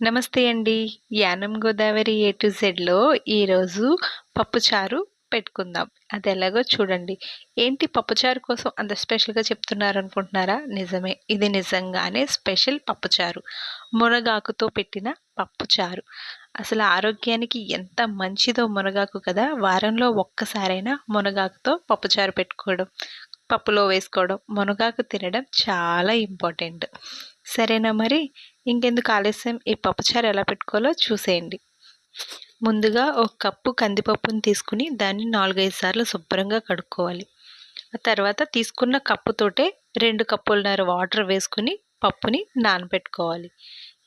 నమస్తే అండి. Yanam Godavari A to జెడ్లో ఈరోజు పప్పుచారు పెట్టుకుందాం. అది ఎలాగో చూడండి. ఏంటి పప్పుచారు కోసం అంత స్పెషల్గా చెప్తున్నారు అనుకుంటున్నారా నిజమే. ఇది నిజంగానే స్పెషల్ పప్పుచారు. మునగాకుతో పెట్టిన పప్పుచారు. అసలు ఆరోగ్యానికి ఎంత మంచిదో మునగాకు కదా! వారంలో ఒక్కసారైనా మునగాకుతో పప్పుచారు పెట్టుకోవడం పప్పులో వేసుకోవడం మునగాకు తినడం చాలా ఇంపార్టెంట్. సరేనా మరి? ఇంకెందుకు ఆలస్యం? ఈ పప్పుచారు ఎలా పెట్టుకోవాలో చూసేయండి. ముందుగా ఒక కప్పు కందిపప్పుని తీసుకుని దాన్ని నాలుగైదు సార్లు శుభ్రంగా కడుక్కోవాలి. ఆ తర్వాత తీసుకున్న కప్పుతోటే రెండు కప్పులన్నర వాటర్ వేసుకుని పప్పుని నానబెట్టుకోవాలి.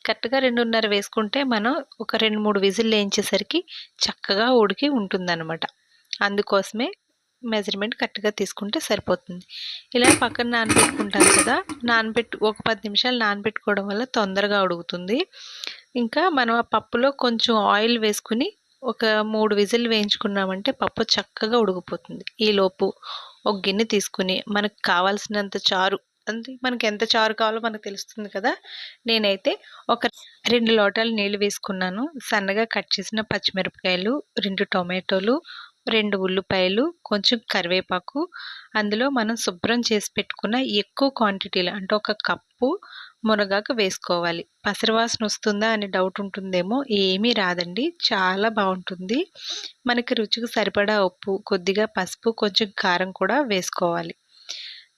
కరెక్ట్గా రెండున్నర వేసుకుంటే మనం ఒక రెండు మూడు విజిల్ వేయించేసరికి చక్కగా ఉడికి ఉంటుందన్నమాట. అందుకోసమే మెజర్మెంట్ కరెక్ట్గా తీసుకుంటే సరిపోతుంది. ఇలా పక్కన నానబెట్టుకుంటాను కదా నానబెట్టు ఒక పది నిమిషాలు నానబెట్టుకోవడం వల్ల తొందరగా ఉడుకుతుంది. ఇంకా మనం ఆ పప్పులో కొంచెం ఆయిల్ వేసుకుని ఒక మూడు విజిల్ వేయించుకున్నామంటే పప్పు చక్కగా ఉడికిపోతుంది. ఈలోపు ఒక గిన్నె తీసుకుని మనకు కావాల్సినంత చారు అంటే మనకి ఎంత చారు కావాలో మనకు తెలుస్తుంది కదా నేనైతే ఒక రెండు లోటాలు నీళ్ళు వేసుకున్నాను. సన్నగా కట్ చేసిన పచ్చిమిరపకాయలు రెండు టొమాటోలు రెండు ఉల్లిపాయలు కొంచెం కరివేపాకు. అందులో మనం శుభ్రం చేసి పెట్టుకున్న ఎక్కువ క్వాంటిటీలో అంటే ఒక కప్పు మునగాకు వేసుకోవాలి. పసరవాసన వస్తుందా అని డౌట్ ఉంటుందేమో ఏమీ రాదండి. చాలా బాగుంటుంది. మనకి రుచికి సరిపడా ఉప్పు కొద్దిగా పసుపు కొంచెం కారం కూడా వేసుకోవాలి.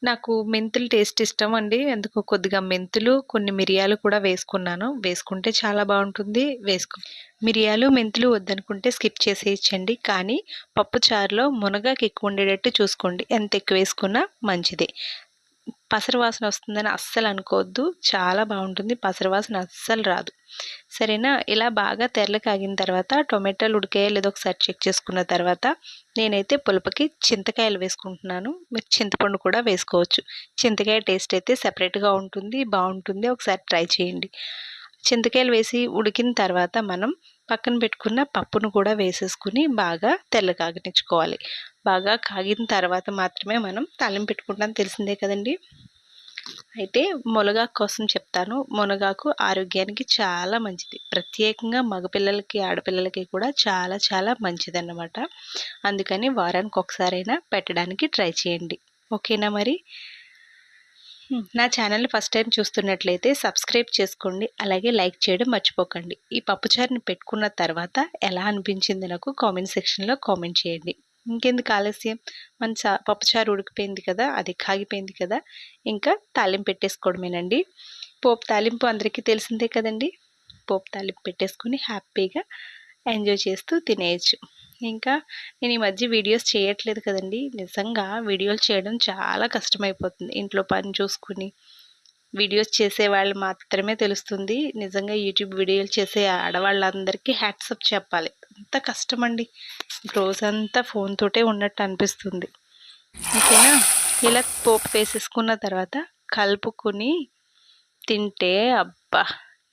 నాకు మెంతులు టేస్ట్ ఇష్టం అండి. అందుకు కొద్దిగా మెంతులు కొన్ని మిరియాలు కూడా వేసుకున్నాను. వేసుకుంటే చాలా బాగుంటుంది. వేసుకు మిరియాలు మెంతులు వద్దనుకుంటే స్కిప్ చేసేయచ్చండి. కానీ పప్పు చారులో మునగాకు ఎక్కువ ఉండేటట్టు చూసుకోండి. ఎంత ఎక్కువ వేసుకున్నా మంచిదే. పసరు వాసన వస్తుందని అస్సలు అనుకోవద్దు. చాలా బాగుంటుంది. పసరు వాసన అస్సలు రాదు. సరేనా? ఇలా బాగా తెరలు కాగిన తర్వాత టొమాటోలు ఉడికాయో లేదో ఒకసారి చెక్ చేసుకున్న తర్వాత నేనైతే పులుపుకి చింతకాయలు వేసుకుంటున్నాను. మీరు చింతపండు కూడా వేసుకోవచ్చు. చింతకాయ టేస్ట్ అయితే సపరేట్గా ఉంటుంది బాగుంటుంది. ఒకసారి ట్రై చేయండి. చింతకాయలు వేసి ఉడికిన తర్వాత మనం పక్కన పెట్టుకున్న పప్పును కూడా వేసేసుకుని బాగా తెల్ల కాగనిచ్చుకోవాలి. బాగా కాగిన తర్వాత మాత్రమే మనం తాలింపు పెట్టుకుంటాం. తెలిసిందే కదండి? అయితే మునగాకు కోసం చెప్తాను. మునగాకు ఆరోగ్యానికి చాలా మంచిది. ప్రత్యేకంగా మగపిల్లలకి ఆడపిల్లలకి కూడా చాలా చాలా మంచిది అన్నమాట అందుకని వారానికి ఒకసారైనా పెట్టడానికి ట్రై చేయండి. ఓకేనా మరి? నా ఛానల్ని ఫస్ట్ టైం చూస్తున్నట్లయితే సబ్స్క్రైబ్ చేసుకోండి. అలాగే లైక్ చేయడం మర్చిపోకండి. ఈ పప్పుచారుని పెట్టుకున్న తర్వాత ఎలా అనిపించింది నాకు కామెంట్ సెక్షన్లో కామెంట్ చేయండి. ఇంకెందుకు ఆలస్యం? మన చా పప్పుచారు ఉడికిపోయింది కదా అది కాగిపోయింది కదా ఇంకా తాలింపు పెట్టేసుకోవడమేనండి. పోపు తాలింపు అందరికీ తెలిసిందే కదండి. పోపు తాలింపు పెట్టేసుకుని హ్యాపీగా ఎంజాయ్ చేస్తూ తినేయచ్చు. ఇంకా నేను ఈ మధ్య వీడియోస్ చేయట్లేదు కదండి. నిజంగా వీడియోలు చేయడం చాలా కష్టమైపోతుంది. ఇంట్లో పని చూసుకుని వీడియోస్ చేసే వాళ్ళు మాత్రమే తెలుస్తుంది. నిజంగా యూట్యూబ్ వీడియోలు చేసే ఆడవాళ్ళందరికీ హ్యాట్సప్ చెప్పాలి. అంత కష్టమండి. రోజంతా ఫోన్తోటే ఉన్నట్టు అనిపిస్తుంది. ఓకేనా? ఇలా పోపు వేసేసుకున్న తర్వాత కలుపుకొని తింటే అబ్బా!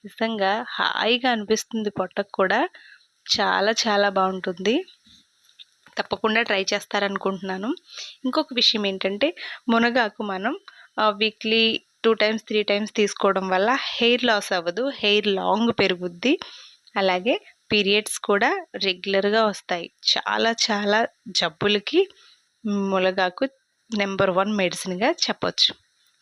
నిజంగా హాయిగా అనిపిస్తుంది పొట్టకు కూడా. చాలా చాలా బాగుంటుంది. తప్పకుండా ట్రై చేస్తారనుకుంటున్నాను. ఇంకొక విషయం ఏంటంటే మునగాకు మనం weekly two times three times తీసుకోవడం వల్ల హెయిర్ లాస్ అవ్వదు. హెయిర్ లాంగ్ పెరుగుద్ది. అలాగే పీరియడ్స్ కూడా రెగ్యులర్గా వస్తాయి. చాలా చాలా జబ్బులకి మునగాకు నెంబర్ వన్ మెడిసిన్గా చెప్పొచ్చు.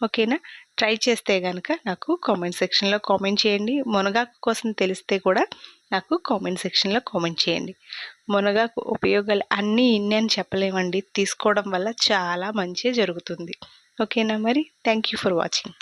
ఓకేనా? ట్రై చేస్తే కనుక నాకు కామెంట్ సెక్షన్లో కామెంట్ చేయండి. మునగాకు కోసం తెలిస్తే కూడా నాకు కామెంట్ సెక్షన్లో కామెంట్ చేయండి. మునగాకు ఉపయోగాలు అన్నీ ఇన్ని అని చెప్పలేమండి. తీసుకోవడం వల్ల చాలా మంచి జరుగుతుంది. ఓకేనా మరి? Thank you for watching.